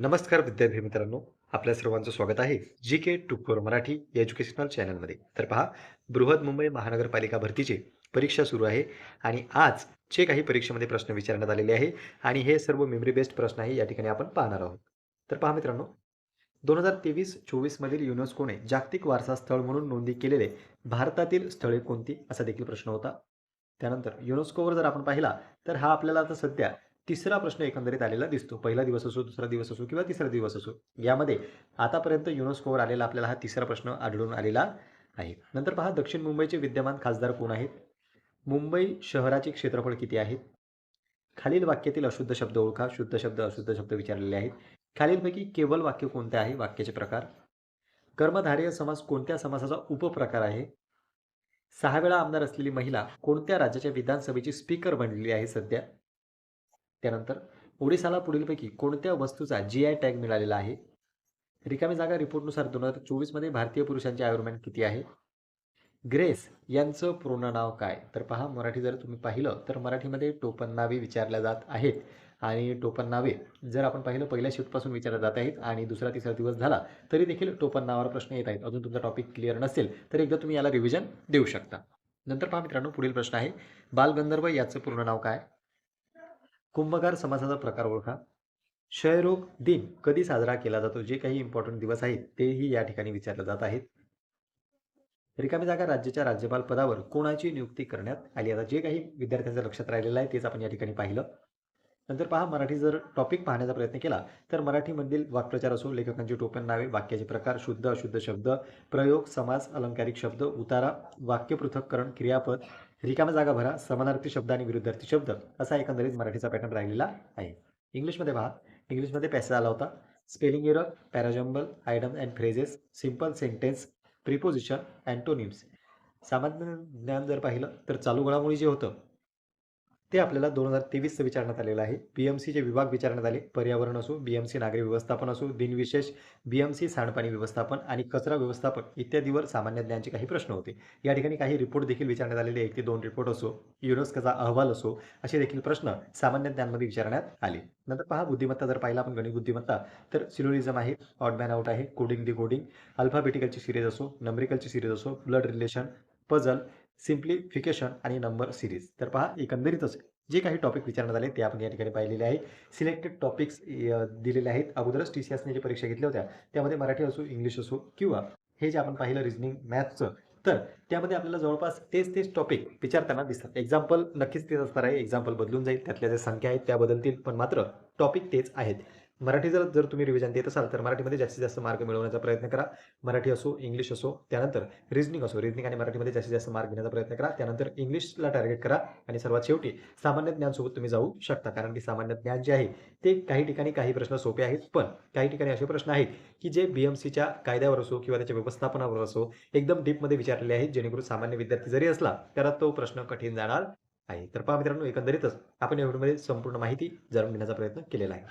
नमस्कार विद्यार्थी मित्रांनो आपल्या सर्वांचं स्वागत आहे G K two four Marathi या एज्युकेशनल चॅनलमध्ये. तर पहा बृहद मुंबई महानगरपालिका भरतीची परीक्षा सुरू आहे आणि आजचे काही परीक्षेमध्ये प्रश्न विचारण्यात आलेले आहे आणि हे सर्व मेमरी बेस्ड प्रश्न आहे या ठिकाणी आपण पाहणार आहोत. तर पहा मित्रांनो दोन हजार तेवीस चोवीसमधील युनेस्कोने जागतिक वारसा स्थळ म्हणून नोंदी केलेले भारतातील स्थळे कोणती असा देखील प्रश्न होता. त्यानंतर युनेस्कोवर जर आपण पाहिला तर हा आपल्याला आता सध्या तिसरा प्रश्न एकंदरीत आलेला दिसतो. पहिला दिवस असो दुसरा दिवस असो किंवा तिसरा दिवस असो. यामध्ये आतापर्यंत युनेस्कोवर आलेला आपल्याला हा तिसरा प्रश्न आढळून आलेला आहे. नंतर पहा दक्षिण मुंबईचे विद्यमान खासदार कोण आहेत? मुंबई शहराचे क्षेत्रफळ किती आहेत? खालील वाक्यातील अशुद्ध शब्द ओळखा. शुद्ध शब्द अशुद्ध शब्द विचारलेले आहेत. खालीलपैकी केवळ वाक्य कोणते आहे? वाक्याचे प्रकार. कर्मधारय समास कोणत्या समासाचा उपप्रकार आहे? सहा वेळा आमदार असलेली महिला कोणत्या राज्याच्या विधानसभेची स्पीकर बनलेली आहे सध्या? त्यानंतर ओडिसाला पुढीलपैकी कोणत्या वस्तूचा जी आय टॅग मिळालेला आहे? रिकामी जागा रिपोर्टनुसार दोन हजार चोवीसमध्ये भारतीय पुरुषांचे आयुर्मॅन किती आहे? ग्रेस यांचं पूर्ण नाव काय? तर पहा मराठी जर तुम्ही पाहिलं तर मराठीमध्ये टोपण नावे विचारल्या जात आहेत. आणि टोपण नावे जर आपण पाहिलं पहिल्या शिफ्टपासून विचारल्या जात आहेत आणि दुसरा तिसरा दिवस झाला तरी देखील टोपण नावावर प्रश्न येत आहेत. अजून तुमचा टॉपिक क्लिअर नसेल तर एकदा तुम्ही याला रिव्हिजन देऊ शकता. नंतर पहा मित्रांनो पुढील प्रश्न आहे. बालगंधर्व याचं पूर्ण नाव काय? कुंभकार समासाचा प्रकार ओळखा. क्षयरोग दिन कधी साजरा केला जातो? जे काही इम्पॉर्टंट दिवस आहेत तेही या ठिकाणी विचारले जात आहेत. रिकामी जागा राज्याच्या राज्यपाल पदावर कोणाची नियुक्ती करण्यात आली? आता जे काही विद्यार्थ्यांच्या लक्षात राहिलेलं आहे तेच आपण या ठिकाणी पाहिलं. नंतर पहा मराठी जर टॉपिक पाहण्याचा प्रयत्न केला तर मराठीमधील वाक्प्रचार असो लेखकांची टोपण नावे वाक्याचे प्रकार शुद्ध अशुद्ध शब्द प्रयोग समास अलंकारिक शब्द उतारा वाक्य पृथक्करण क्रियापद रिकाम्या जागा भरा समानार्थी शब्द आणि विरुद्धार्थी शब्द असा एकंदरीत मराठीचा पॅटर्न राहिलेला आहे. इंग्लिशमध्ये पहा इंग्लिशमध्ये पॅसेज आला होता. Spelling error parajumble idiom and phrases simple sentence preposition antonyms. सामान्य ज्ञान जर पाहिलं तर चालू घडामोडी जे होतं ते आपल्याला दोन हजार तेवीसचं विचारण्यात आलेलं आहे. बी एम सीचे विभाग विचारण्यात आले. पर्यावरण असो बी एम सी नागरी व्यवस्थापन असो दिनविशेष बी एम सी सांडपाणी व्यवस्थापन आणि कचरा व्यवस्थापन इत्यादीवर सामान्य ज्ञानचे काही प्रश्न होते. या ठिकाणी काही रिपोर्ट देखील विचारण्यात आलेले एक ते दोन रिपोर्ट असो युनेस्कोचा अहवाल असो असे देखील प्रश्न सामान्य ज्ञानमध्ये विचारण्यात आले. नंतर पहा बुद्धिमत्ता जर पाहिला आपण गणित बुद्धिमत्ता तर सिलोरिझम आहे odd man out coding decoding अल्फाबेटिकलची series असो नंबरिकलची सिरीज असो ब्लड रिलेशन पझल सिम्प्लिफिकेशन आणि नंबर सिरीज. तर पहा एकंदरीतच जे काही टॉपिक विचारण्यात आले ते आपण या ठिकाणी पाहिलेले आहे. सिलेक्टेड टॉपिक्स दिलेले आहेत. अगोदरच टी सी एसने जे परीक्षा घेतल्या होत्या त्यामध्ये मराठी असो इंग्लिश असो किंवा हे जे आपण पाहिलं रिजनिंग मॅथ्सचं तर त्यामध्ये आपल्याला जवळपास तेच तेच टॉपिक विचारताना दिसतात. एक्झाम्पल नक्कीच तेच असणार आहे. एक्झाम्पल बदलून जाईल. त्यातल्या ज्या संख्या आहेत. त्या बदलतील पण मात्र टॉपिक तेच आहेत. मराठी जर जर तुम्ही रिव्हिजन देत असाल तर मराठीमध्ये जास्तीत जास्त मार्क मिळवण्याचा प्रयत्न करा. मराठी असो इंग्लिश असो त्यानंतर रिजनिंग असो. रिजनिंग आणि मराठीमध्ये जास्तीत जास्त मार्क घेण्याचा प्रयत्न करा. त्यानंतर इंग्लिशला टार्गेट करा. आणि सर्वात शेवटी सामान्य ज्ञानसोबत तुम्ही जाऊ शकता. कारण की सामान्य ज्ञान जे आहे ते काही ठिकाणी काही प्रश्न सोपे आहेत. पण काही ठिकाणी असे प्रश्न आहेत की जे बी एम सीच्या कायद्यावर असो किंवा त्याच्या व्यवस्थापनावर असो एकदम डीपमध्ये विचारलेले आहेत. जेणेकरून सामान्य विद्यार्थी जरी असला तर तो प्रश्न कठीण जाणार आहे. तर पहा मित्रांनो एकंदरीतच आपण या व्हिडिओमध्ये संपूर्ण माहिती जाणून घेण्याचा प्रयत्न केलेला आहे.